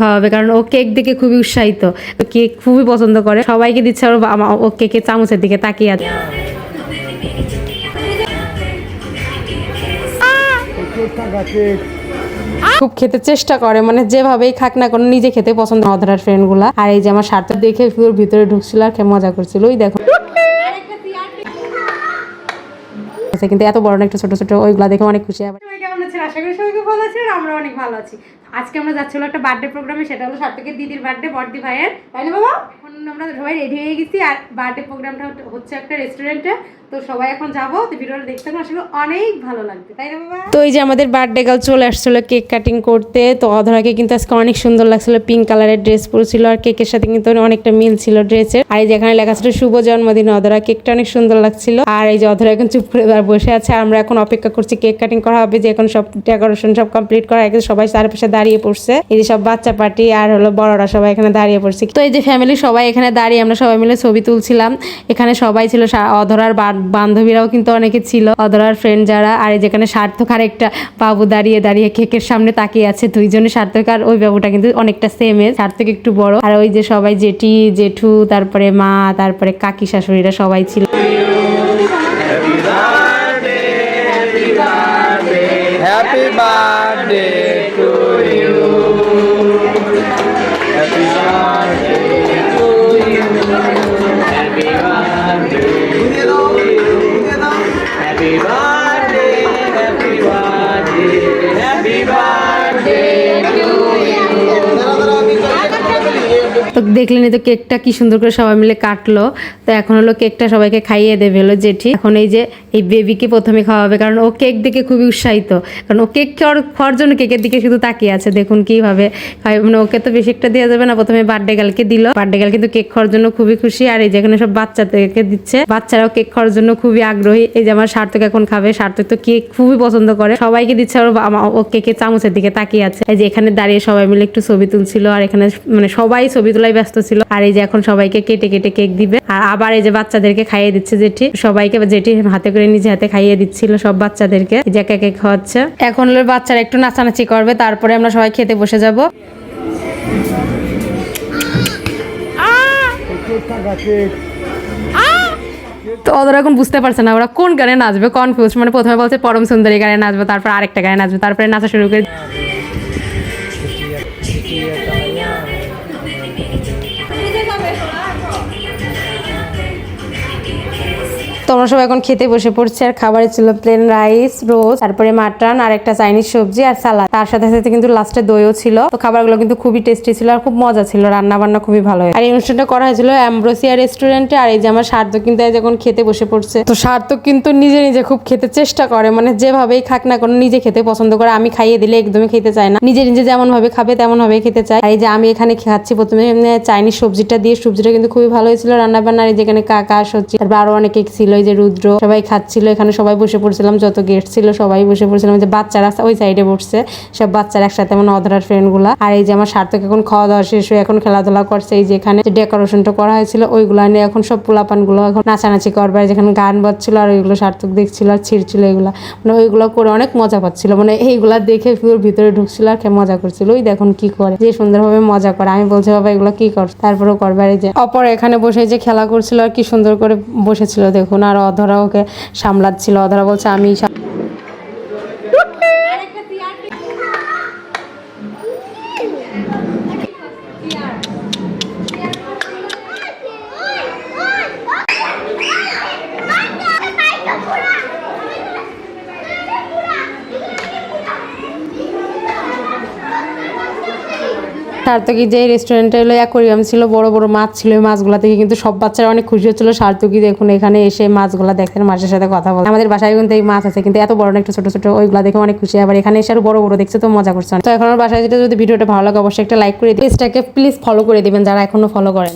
খাওয়াবে কারণ ও কেক দেখে খুবই উৎসাহিত। কেক খুবই পছন্দ করে। সবাইকে দিচ্ছে আর ও কেকের চামচের দিকে তাকিয়ে আছে। খুব খেতে চেষ্টা করে মানে যেভাবেই খাক না কোনো নিজে খেতে পছন্দ অধরার ফ্রেন্ডগুলা। আর এই যে আমার সার্থক দেখে ভিতরে ঢুকছিল আর মজা করছিল। ওই দেখো। আছে, কিন্তু এত বড় একটু ছোট ছোট ওইগুলা দেখে অনেক খুশি আবার আছেন? আশা করি সবাইকে ভালো আছেন আমরা অনেক ভালো আছি। আজকে আমরা যাচ্ছিলাম একটা বার্থডে প্রোগ্রামে সেটা হলো সার্থকের দিদির বার্থডে বর্দি ভাইয়ের। তাই না বাবা? এখন আমরা সবাই রেডি হয়ে গেছি আর বার্থডে প্রোগ্রামটা হচ্ছে একটা রেস্টুরেন্টে তো এই যে আমাদের বার্থডে গার্ল চলে আসছিল কেক কাটিং করতে। তো অধরাকে কিন্তু আজকে অনেক সুন্দর লাগছিল পিঙ্ক কালারের ড্রেস পরেছিল। আর কেকের সাথে কিন্তু অনেকটা মিল ছিল ড্রেসের আর এই যে এখানে লেখা ছিল, শুভ জন্মদিন, অধরা। কেকটা অনেক সুন্দর লাগছিল। আর এই যে অধরা এখন চুপ করে বসে আছে। আমরা এখন অপেক্ষা করছি কেক কাটিং করা হবে যে এখন সব ডেকোরেশন সব কমপ্লিট করা গেছে সবাই চারপাশে দাঁড়িয়ে পড়ছে। এই যে সব বাচ্চা পার্টি আর হলো বড়রা সবাই এখানে দাঁড়িয়ে পড়ছে। তো এই যে ফ্যামিলি সবাই এখানে দাঁড়িয়ে আমরা সবাই মিলে ছবি তুলছিলাম। এখানে সবাই ছিল অধরার বা- বান্ধবীরাও কিন্তু অনেকে ছিল। অধরার ফ্রেন্ড যারা। আর যেখানে সার্থক আর একটা বাবু দাঁড়িয়ে দাঁড়িয়ে কেকের সামনে তাকিয়ে আছে, দুইজনে সার্থক। আর ওই বাবুটা কিন্তু অনেকটা সেম এজ সার্থক একটু বড়। আর ওই যে সবাই জেঠি, জেঠু, তারপরে মা, তারপরে কাকি শাশুড়িরা সবাই ছিল। Happy birthday তো দেখলেনি তো কেকটা কি সুন্দর করে সবাই মিলে কাটলো। তো এখন হলো কেকটা সবাইকে খাইয়ে দেবে হলো জেঠি। এখন এই যে, এই বেবিকে প্রথমে খাওয়াবে, কারণ ও কেক দেখে খুবই উৎসাহিত। কারণ ও কেক খাওয়ার খাওয়ার জন্য কেকের দিকে শুধু তাকিয়ে আছে, দেখুন কীভাবে মানে ওকে তো বেশি একটা দেওয়া যাবে না, প্রথমে বার্থডে গালকে দিল। বার্থডে গাল কিন্তু কেক খাওয়ার জন্য খুবই খুশি, আর এই যেখানে সব বাচ্চাদেরকে দিচ্ছে। বাচ্চারাও কেক খাওয়ার জন্য খুবই আগ্রহী। এই যে আমার সার্থক এখন খাবে, সার্থক তো কেক খুবই পছন্দ করে। সবাইকে দিচ্ছে আর ও কেকের চামচের দিকে তাকিয়ে আছে। এই যে এখানে দাঁড়িয়ে সবাই মিলে একটু ছবি তুলছিল, আর এখানে মানে সবাই ছবি তোলায় ব্যস্ত ছিল। আর এই যে এখন সবাইকে কেটে কেটে কেক দিবে। আর আবার এই যে বাচ্চাদেরকে খাইয়ে দিচ্ছে জেঠি। সবাইকে জেঠি হাতে করে নিজে হাতে খাইয়ে দিচ্ছিল সব বাচ্চাদেরকে। এই যে একে একে খাওয়াচ্ছে। এখন বাচ্চারা একটু নাচানাচি করবে। তারপরে আমরা সবাই খেতে বসে যাব। তো ওদের এখন বুঝতে পারছে না ওরা কোন গানে নাচবে কনফিউজ মানে প্রথমে বলছে পরম সুন্দরী গানে নাচবে, তারপর আরেকটা গানে নাচবে, তারপরে নাচা শুরু করে তোমরা সব এখন খেতে বসে পড়ছে, আর খাবারে ছিল প্লেন রাইস রোজ তারপরে মাটন আর একটা চাইনিজ সবজি আর সালাদ তার সাথে সাথে কিন্তু লাস্টে দইও ছিল। তো খাবারগুলো কিন্তু খুবই টেস্টি ছিল আর খুব মজা ছিল রান্না বান্না খুবই ভালো হয় আর এই অনুষ্ঠানটা করা হয়েছিল অ্যাম্ব্রোসিয়া রেস্টুরেন্টে আর এই যে আমার সার্থক কিন্তু যখন খেতে বসে পড়ছে। তো সার্থক কিন্তু নিজে নিজে খুব খেতে চেষ্টা করে মানে যেভাবেই খাক না কোনো নিজে খেতে পছন্দ করে, আমি খাইয়ে দিলে একদমই খেতে চায় না। নিজে নিজে যেমন ভাবে খাবে তেমন ভাবে খেতে আর এই যে আমি এখানে খাচ্ছি প্রথমে চাইনিজ সবজিটা দিয়ে, সবজিটা কিন্তু খুবই ভালো হয়েছিল রান্না বান্নার এই যেখানে কাকা সবজি তারপর আরও অনেকে ছিল এই যে রুদ্র, সবাই খাচ্ছিল, এখানে সবাই বসে পড়ছিলাম, যত গেট ছিল সবাই বসে পড়ছিলাম। যে বাচ্চারা ওই সাইডে বসছে, সব বাচ্চারা একসাথে মানে অধরার ফ্রেন্ডগুলা। আর এই যে আমার সার্থক এখন খাওয়া দাওয়া শেষ হয়ে এখন খেলাধুলা করছে, এই যে এখানে ডেকোরেশনটা করা হয়েছিল, ওইগুলা নিয়ে এখন সব পোলাপানগুলো এখন নাচানাচি করবে। যেখানে গান বাজছিল আর ওইগুলো সার্থক দেখছিল আর ছিঁড়ছিল এগুলা। মানে ওইগুলো করে অনেক মজা পাচ্ছিল। মানে এইগুলা দেখে পুরো ভিতরে ঢুকছিল আর মজা করছিল। ওই দেখুন কি করে, যে সুন্দরভাবে মজা করে। আমি বলছি, বাবা, এগুলো কি কর তারপরেও করবে। আর এই যে অপর এখানে বসে যে খেলা করছিল আর কি সুন্দর করে বসেছিল, দেখুন। আর অধরা ওকে সামলাচ্ছিল। অধরা বলছে আমি সার্থকী যে রেস্টুরেন্টে হলো অ্যাকোরিয়াম ছিল, বড় বড় মাছ ছিল, ওই মাছগুলা থেকে কিন্তু সব বাচ্চারা অনেক খুশি হচ্ছিল। সার্থকী দেখুন, এখানে এসে মাছগুলা দেখেন, মাছের সাথে কথা বলে আমাদের বাসায় কিন্তু এই মাছ আছে, কিন্তু এত বড় না, একটু ছোট ছোট, ওইগুলা দেখে অনেক খুশি। আবার এখানে এসে আরও বড় বড় দেখছে তো মজা করছে। তো এখন বাসায় যেটা যদি ভিডিওটা ভালো লাগে, অবশ্যই একটা লাইক করে দিই পেজটাকে প্লিজ ফলো করে দিবেন, যারা এখনও ফলো করেন।